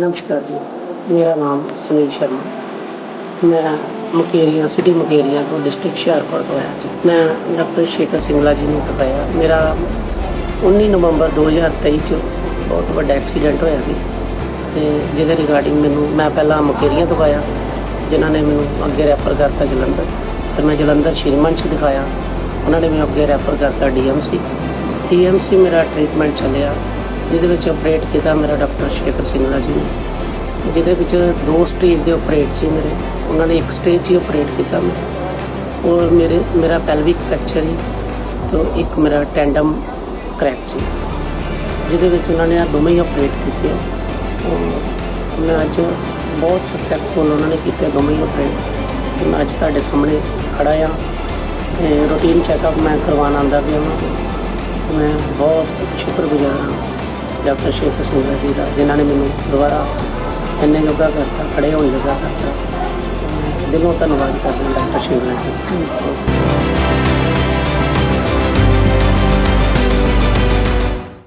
ਨਮਸਕਾਰ ਜੀ। ਮੇਰਾ ਨਾਮ ਸੁਨੀਲ ਸ਼ਰਮਾ। ਮੈਂ ਮੁਕੇਰੀਆਂ, ਸਿਟੀ ਮੁਕੇਰੀਆਂ ਤੋਂ ਡਿਸਟ੍ਰਿਕਟ ਹੁਸ਼ਿਆਰਪੁਰ ਤੋਂ ਆਇਆ ਜੀ। ਮੈਂ ਡਾਕਟਰ ਸ਼ੇਖਰ ਸਿੰਗਲਾ ਜੀ ਨੂੰ ਦਿਖਾਇਆ ਮੇਰਾ 19 ਨਵੰਬਰ 2023 ਚ ਬਹੁਤ ਵੱਡਾ ਐਕਸੀਡੈਂਟ ਹੋਇਆ ਸੀ ਤੇ ਜਿਹਦੇ ਰਿਗਾਰਡਿੰਗ ਮੈਨੂੰ ਮੈਂ ਪਹਿਲਾਂ ਮੁਕੇਰੀਆਂ ਤੋਂ ਆਇਆ, ਜਿਨ੍ਹਾਂ ਨੇ ਮੈਨੂੰ ਅੱਗੇ ਰੈਫਰ ਕਰਤਾ ਜਲੰਧਰ। ਫਿਰ ਮੈਂ ਜਲੰਧਰ ਸ਼੍ਰੀਮੰਤ ਚ ਦਿਖਾਇਆ। ਉਹਨਾਂ ਨੇ ਮੈਨੂੰ ਅੱਗੇ ਰੈਫਰ ਕਰਤਾ ਡੀਐਮਸੀ ਡੀਐਮਸੀ ਮੇਰਾ ਟ੍ਰੀਟਮੈਂਟ ਚੱਲਿਆ। ਜਿਹਦੇ ਵਿੱਚ ਆਪਰੇਟ ਕੀਤਾ ਮੇਰਾ ਡਾਕਟਰ ਸ਼ੇਖਰ ਸਿੰਗਲਾ ਜੀ ਨੇ। ਜਿਹਦੇ ਵਿੱਚ ਦੋ ਸਟੇਜ ਦੇ ਆਪਰੇਟ ਸੀ ਮੇਰੇ। ਉਹਨਾਂ ਨੇ ਇੱਕ ਸਟੇਜ ਹੀ ਆਪਰੇਟ ਕੀਤਾ ਮੈਂ ਔਰ ਮੇਰੇ, ਮੇਰਾ ਪੈਲਵਿਕ ਫ੍ਰੈਕਚਰ ਹੀ ਤੇ ਇੱਕ ਮੇਰਾ ਟੈਂਡਮ ਕ੍ਰੈਕ ਸੀ। ਜਿਹਦੇ ਵਿੱਚ ਉਹਨਾਂ ਨੇ ਆ ਦੋਵੇਂ ਹੀ ਆਪਰੇਟ ਕੀਤੇ। ਮੈਂ ਅੱਜ ਬਹੁਤ ਸਕਸੈਸਫੁਲ ਉਹਨਾਂ ਨੇ ਕੀਤੇ ਦੋਵੇਂ ਹੀ ਆਪਰੇਟ ਮੈਂ ਅੱਜ ਤੁਹਾਡੇ ਸਾਹਮਣੇ ਖੜਾ ਆ ਤੇ ਰੂਟੀਨ ਚੈੱਕਅਪ ਮੈਂ ਕਰਵਾਉਣ ਆਉਂਦਾ ਪਿਆ ਹਾਂ ਮੈਂ ਬਹੁਤ ਸ਼ੁਕਰਗੁਜ਼ਾਰ ਹਾਂ। ਡਾਕਟਰ ਸ਼ੇਖ ਸਿੰਘ ਜੀ ਦਾ, ਜਿਨ੍ਹਾਂ ਨੇ ਮੈਨੂੰ ਦੁਬਾਰਾ ਇੰਨੇ ਜੋਗਾ ਕਰਤਾ, ਖੜੇ ਹੋਣ ਜੋਗਾ ਕਰਤਾ ਦਿਲੋਂ ਧੰਨਵਾਦ ਕਰਦਾ ਡਾਕਟਰ ਸ਼ੇਖ ਜੀ।